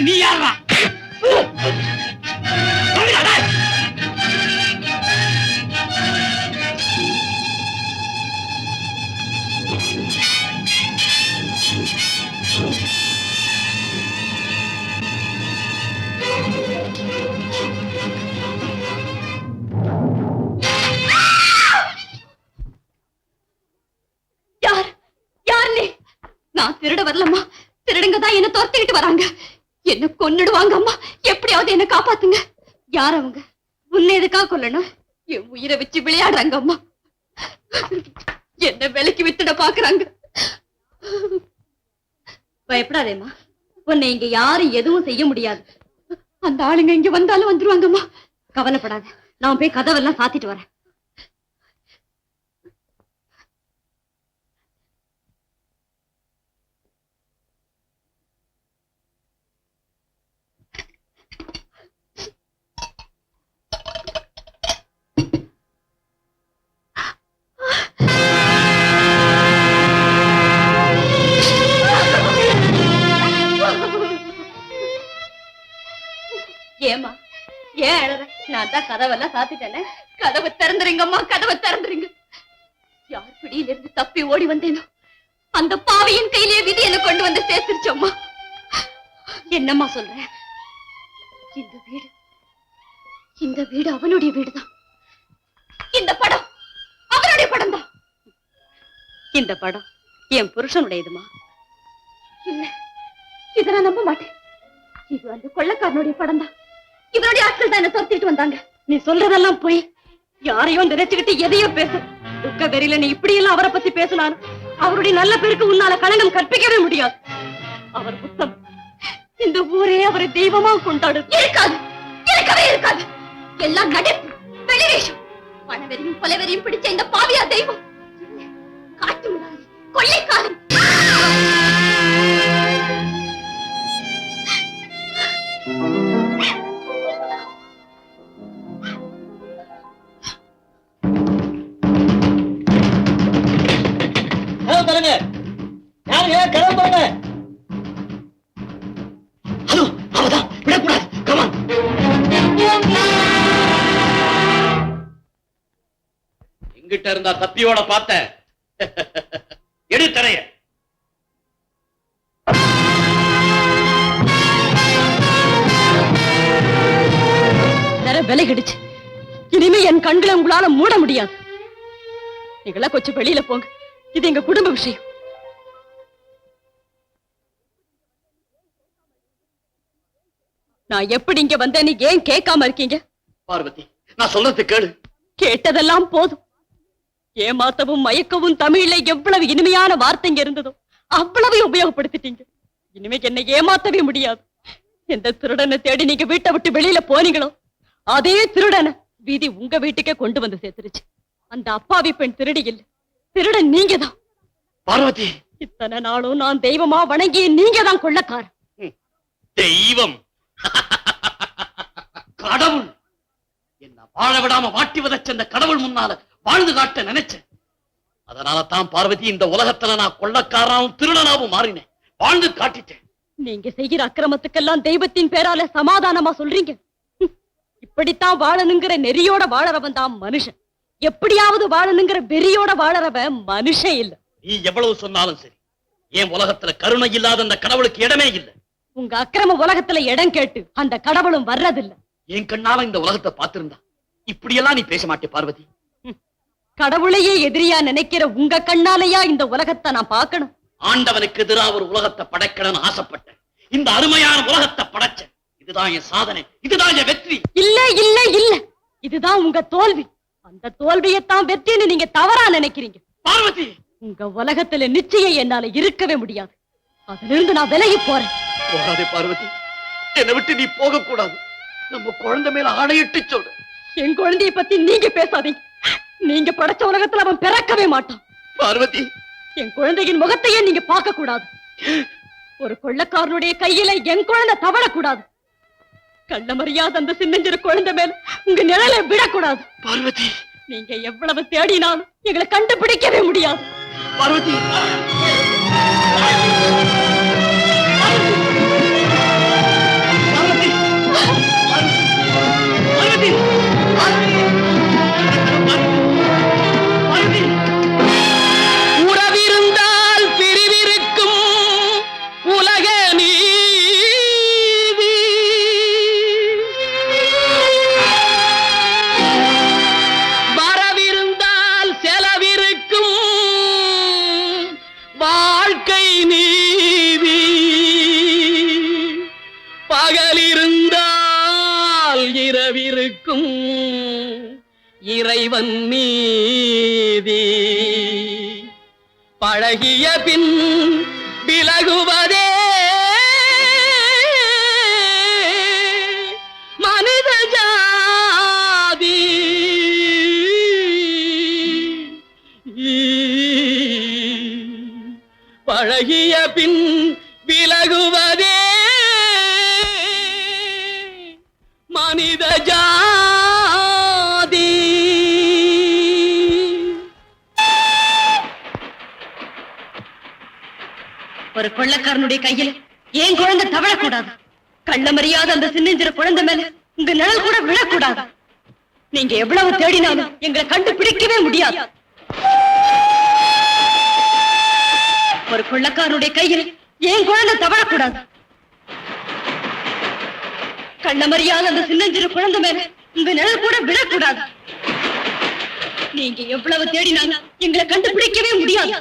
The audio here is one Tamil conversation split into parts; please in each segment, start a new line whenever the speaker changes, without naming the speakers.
அதற்காக நீ யாரா?
யார் நான் திருட வரலம்மா. திருடுங்க தான் என்ன துரத்திக்கிட்டு வராங்க. என்ன கொன்னுடுவாங்க அம்மா. எப்படியாவது என்ன காப்பாத்துங்க. யார் அவங்க? உன்னை எதுக்காக கொல்லணும்? என் உயிரை வச்சு விளையாடுறாங்க அம்மா. என்ன விலைக்கு வித்துட பாக்குறாங்க. பயப்படாதேம்மா. உன்னை இங்க யாரும் எதுவும் செய்ய முடியாது. அந்த ஆளுங்க இங்க வந்தாலும் வந்துருவாங்கம்மா கவலைப்படாத. நான் போய் கதவெல்லாம் சாத்திட்டு வரேன். நான் தான் கதவெல்லாம் சாத்திட்டேனே. கதவை திறந்துருங்க அம்மா கதவை திறந்துருங்க யார் பிடியிலிருந்து தப்பி ஓடி வந்தேனோ அந்த பாவியின் கையிலேயே விதி என்ன கொண்டு வந்து சேர்த்துருச்சோம்மா என்னம்மா சொல்ற? இந்த வீடு இந்த வீடு அவனுடைய வீடுதான். இந்த படம் அவனுடைய படம் தான் இந்த படம் என் புருஷனுடையதுமா? இல்ல இத நான் நம்ப மாட்டேன். இது அந்த கொள்ளக்காரனுடைய படம் தான் இவனுடைய ஆட்கள் தான் என்ன துரத்திட்டு வந்தாங்க. நீ சொல்றதெல்லாம் போய் யாரையும் நினைச்சுக்கிட்டு எதையோ பேச. துக்க வெறியில நீ இப்படி எல்லாம் அவரை பத்தி பேசலாம் அவருடைய நல்ல பேருக்கு உன்னால களங்கம் கற்பிக்கவே முடியாது. அவர் புத்தம். இந்த ஊரே அவரை தெய்வமா கொண்டாடு இருக்காது. இருக்கவே இருக்காது. எல்லாம் நடிப்பு வெளிவேஷம். பணவெறியும் கொலைவெறியும் பிடிச்ச இந்த பாவியா தெய்வம். காட்டு கொள்ளைக்காரன்.
கதவு இருந்தா தப்பியோட பார்த்த எடு தரைய.
தர விலகிடுச்சு இனிமே என் கண்களை உங்களால மூட முடியாது. நீங்களா கொஞ்சம் வெளியில போங்க. இது எங்க குடும்ப விஷயம். நான் எப்படி இங்க வந்தேன்னு ஏன் கேட்காம இருக்கீங்க?
பார்வதி நான் சொல்றது கேளு.
கேட்டதெல்லாம் போதும். ஏமாத்தவும் மயக்கவும் தமிழ்ல எவ்வளவு இனிமையான வார்த்தைங்க இருந்ததோ அவ்வளவு உபயோகப்படுத்திட்டீங்க. இனிமே என்னை ஏமாத்தவே முடியாது. எந்த திருடனை தேடி நீங்க வீட்டை விட்டு வெளியில போனீங்களோ அதே திருடனை வீதி உங்க வீட்டுக்கே கொண்டு வந்து சேர்த்துருச்சு. அந்த அப்பாவி பெண் திருடி இல்ல. திருடன் நீங்க தான்
பார்வதி!
இத்தனை நாளும் நான் தெய்வமா வணங்கிய நீங்க தான் கொள்ளக்காரன்
தெய்வம்! கடவுள்! என்ன வாழ விடாம வாட்டி வதச்ச அந்த கடவுள் முன்னால வாழ்ந்து காட்ட நினைச்சேன். அதனால தான் பார்வதி இந்த உலகத்துல நான் கொள்ளக்காரனாவும் திருடனாவும் மாறினேன். வாழ்ந்து காட்டிட்டேன்.
நீங்க செய்கிற அக்கிரமத்துக்கெல்லாம் தெய்வத்தின் பேரால சமாதானமா சொல்றீங்க. இப்படித்தான் வாழணுங்கிற நெறியோட வாழறவன் தான் மனுஷன். எப்படியாவது வாழணுங்கிற வெறியோட வாழறவன் மனுஷன் இல்ல.
நீ எவ்வளவு சொன்னாலும் சரி. என் உலகத்துல கருணை இல்லாத அந்த கடவுளுக்கு இடமே இல்லை.
உங்க அக்கிரம உலகத்துல இடம் கேட்டு அந்த கடவுளும் வர்றதில்ல.
என் கண்ணால இந்த உலகத்தை பார்த்திருந்தா. இப்படியெல்லாம் நீ பேச மாட்டே பார்வதி.
கடவுளையே எதிரியா நினைக்கிற உங்க கண்ணாலயா இந்த உலகத்தை நான் பார்க்கணும்?
ஆண்டவனுக்கு எதிரா ஒரு உலகத்தை படைக்கணும்னு ஆசைப்பட்டேன். இந்த அருமையான உலகத்தை படைச்சேன். இதுதான் என் சாதனை. இதுதான் என் வெற்றி.
இல்ல இல்ல இல்ல. இதுதான் உங்க தோல்வி. அந்த தோல்வியைத்தான் வெற்றின்னு நீங்க தவறா நினைக்கிறீங்க.
பார்வதி!
உங்க உலகத்துல நிச்சயம் என்னால இருக்கவே முடியாது. அதுல இருந்து நான் விலகி போறேன்.
போகாதே பார்வதி. என்னை விட்டு நீ போக கூடாது நம்ம குழந்தை மேல ஆணையிட்டு சொல்லு
என் குழந்தைய பத்தி நீங்க பேசாதீங்க. நீங்க படைச்ச உலகத்துல அவன் பிறக்கவே மாட்டான்.
பார்வதி.
என் குழந்தையின் முகத்தையே நீங்க பார்க்க கூடாது ஒரு கொள்ளக்காரனுடைய கையில என் குழந்தை தவழக்கூடாது கள்ள மரியாத அந்த சின்னஞ்சிறு குழந்தை மேல உங்க நிழலை விடக்கூடாது.
பார்வதி.
நீங்க எவ்வளவு தேடினாலும் எங்களை கண்டுபிடிக்கவே முடியாது.
பார்வதி. பார்வதி. பார்வதி.
நீதி. வரவிருந்தால் செலவிருக்கும் வாழ்க்கை நீதி. பகலிருந்தால் இரவிருக்கும் இறைவன் நீதி. பழகிய பின் விலகுவதே
ஒரு கொள்ளக்காரனுடைய கையில் ஏன் குழந்தை தவழக்கூடாது? கள்ள மரியாத அந்த சின்னஞ்சிற குழந்தை மேல உங்க நிழல் கூட விழக்கூடாது? நீங்க எவ்வளவு தேடினாலும் எங்களை கண்டுபிடிக்கவே முடியாது. ஒரு கொள்ளக்காரனுடைய கையில் ஏன் குழந்தை தவழக்கூடாது? கண்ண மரியாத அந்த சின்னஞ்சிறு குழந்தை மேல உங்க நிழல் கூட விழக்கூடாது. நீங்க எவ்வளவு தேடினாலும் எங்களை கண்டுபிடிக்கவே முடியாது.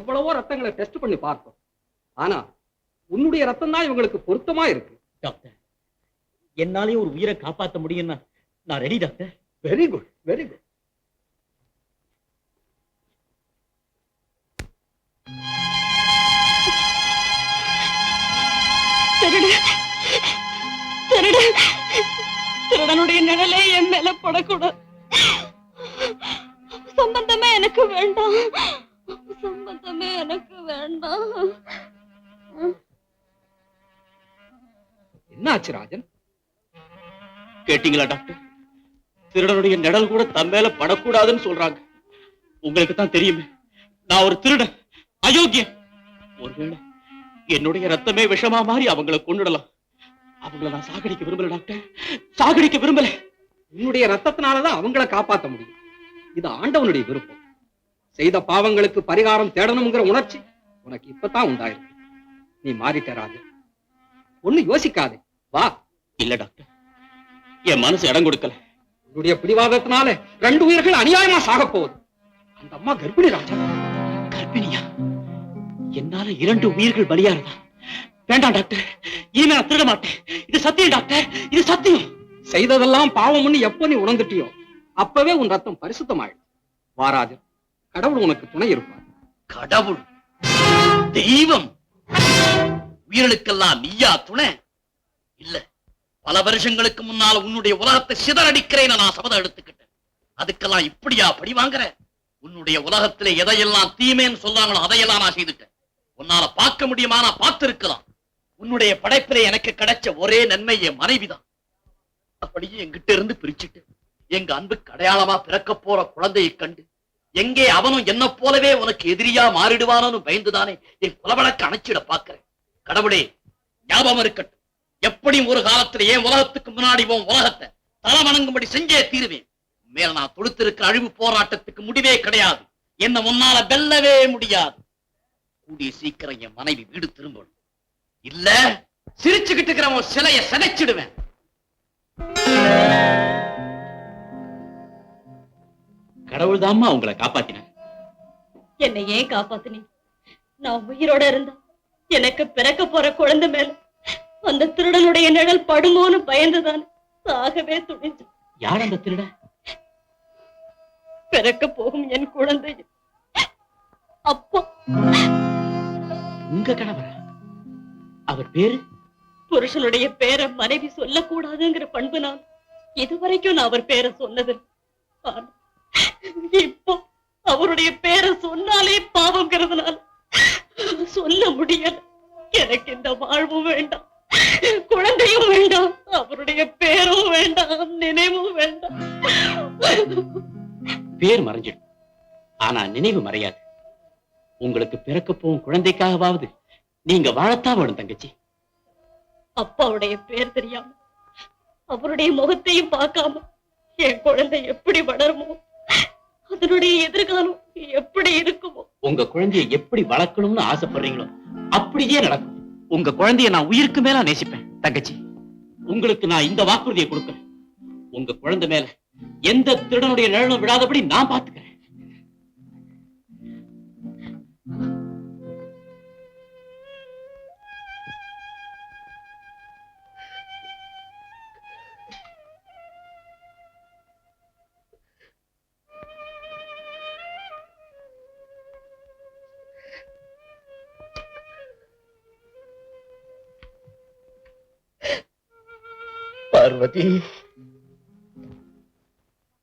எவ்வளவோ ரத்தங்களை டெஸ்ட் பண்ணி பார்த்தோம். ஆனா உன்னுடைய ரத்தம் தான் இவங்களுக்கு பொருத்தமா இருக்கு.
டாக்டர் என்னாலே ஒரு உயிரை காப்பாத்த முடியும்னா நான் ready doctor.
Very good very good
திருடனுடைய நிழலே என் மேல படக்கூடாது. சம்பந்தமே எனக்கு வேண்டாம். சம்பந்தமே எனக்கு வேண்டாம்.
என்ன ஆச்சு ராஜன்?
கேட்டீங்களா டாக்டர்? திருடனுடைய நிழல் கூட தன் மேல படக்கூடாதுன்னு சொல்றாங்க. உங்களுக்கு தான் தெரியுமே நான் ஒரு திருடன் அயோக்கியன். ஒருவேளை என்னுடைய ரத்தமே விஷமா மாறி அவங்கள கொன்னுடலாம். அவங்கள நான் சாகடிக்க விரும்பல டாக்டர். சாகடிக்க விரும்பல.
உன்னுடைய ரத்தத்தினாலதான் அவங்கள காப்பாத்த முடியும். இது ஆண்டவனுடைய விருப்பம். செய்த பாவங்களுக்கு பரிகாரம் தேடணுங்கிற உணர்ச்சி உனக்கு இப்பதான் உண்டாயிருக்கு. நீ மாறிட்ட ராஜன் ஒண்ணு யோசிக்காதே. வா.
இல்ல டாக்டர். என் மனசு இடம் கொடுக்கல.
உன்னுடைய பிடிவாதத்தினால ரெண்டு உயிர்கள் அநியாயமா சாகப் போகுது. அந்த அம்மா கர்ப்பிணி ராஜன்
கர்ப்பிணியா? என்னால இரண்டு உயிர்கள் பலியாறதா வேண்டாம் டாக்டர். இனிமே நான் திருட மாட்டேன். இது சத்தியம் டாக்டர். இது சத்தியம்.
செய்ததெல்லாம் பாவம்னு எப்ப நீ உணர்ந்துட்டியோ அப்பவே உன் ரத்தம் பரிசுத்தமாயிடும். வாராஜன் கடவுள் உனக்கு துணை இருப்பார்.
கடவுள் தெய்வம். உயிர்களுக்கெல்லாம் நீயா துணை? இல்ல பல வருஷங்களுக்கு முன்னால உன்னுடைய உலகத்தை சிதறடிக்கிறேன் நான் சபதம் எடுத்துக்கிட்டேன். அதுக்கெல்லாம் இப்படியா படி வாங்குற? உன்னுடைய உலகத்திலே எதையெல்லாம் தீமைன்னு சொல்றாங்களோ அதையெல்லாம் நான் செய்துட்டேன். உன்னால பார்க்க முடியுமா? நான் பார்த்திருக்கலாம். உன்னுடைய படைப்பிலே எனக்கு கிடைச்ச ஒரே நன்மை என் மனைவிதான். அப்படியே என்கிட்ட இருந்து பிரிச்சுட்டு எங்க அன்புக்கு அடையாளமா பிறக்க போற குழந்தையை கண்டு எங்கே அவனும் என்ன போலவே உனக்கு எதிரியா மாறிடுவானோன்னு பயந்துதானே என் குலவழக்க அணைச்சிட பாக்குறேன் கடவுளே ஞாபகம் இருக்கட்டும். எப்படியும் ஒரு காலத்துல என் உலகத்துக்கு முன்னாடி உன் உலகத்தை தலை வணங்கும்படி செஞ்சே தீருவேன். மேல நான் தொடுத்திருக்கிற அழிவு போராட்டத்துக்கு முடிவே கிடையாது. என்ன முன்னால வெல்லவே முடியாது. கூடிய சீக்கிரம் என் மனைவி வீடு திரும்பணும். இல்ல சிரிச்சுக்கிட்டு இருக்கிறவன் சிலையை சிலைய சிதைச்சிடுவேன். கடவுள் தாம்மா உங்களை காப்பாத்தின
என்னை ஏன் காப்பாத்துனீங்க நான் உயிரோட இருந்தா எனக்கு பிறக்க போற குழந்தை மேல அந்த திருடனுடைய நிழல் படுமோன்னு பயந்துதான் சாகவே துணிஞ்சு
யார் அந்த திருட?
பிறக்க போகும் என் குழந்தை அப்பா.
உங்க கணவரா. அவர் பேரு?
புருஷனுடைய பேரை மனைவி சொல்லக்கூடாதுங்கிற பண்பு நான். இதுவரைக்கும் நான் அவர் பேரை சொன்னது இப்போ அவருடைய பேரை சொன்னாலே பாவங்கிறதுனால சொல்ல முடியல. எனக்கு இந்த வாழ்வும் வேண்டாம். குழந்தையும் வேண்டாம். அவருடைய பேரும் வேண்டாம். நினைவும் வேண்டாம்.
பேர் மறைஞ்சிடும். ஆனா நினைவு மறையாது. உங்களுக்கு பிறக்க போகும் குழந்தைக்காகவாவது நீங்க வாழத்தான் வேணும் தங்கச்சி.
அப்பாவுடைய பேர் தெரியாம அவருடைய முகத்தையும் பார்க்காம என் குழந்தை எப்படி வளருமோ என்னுடைய எதிர்காலம் எப்படி இருக்குமோ?
உங்க குழந்தைய எப்படி வளர்க்கணும்னு ஆசைப்படுறீங்களோ அப்படியே நடக்கும். உங்க குழந்தைய நான் உயிருக்கு மேல நேசிப்பேன் தங்கச்சி. உங்களுக்கு நான் இந்த வாக்குறுதியை கொடுக்கிறேன். உங்க குழந்தை மேல எந்த திருடனுடைய நிழலும் விடாதபடி நான் பாத்துக்கிறேன் பார்வதி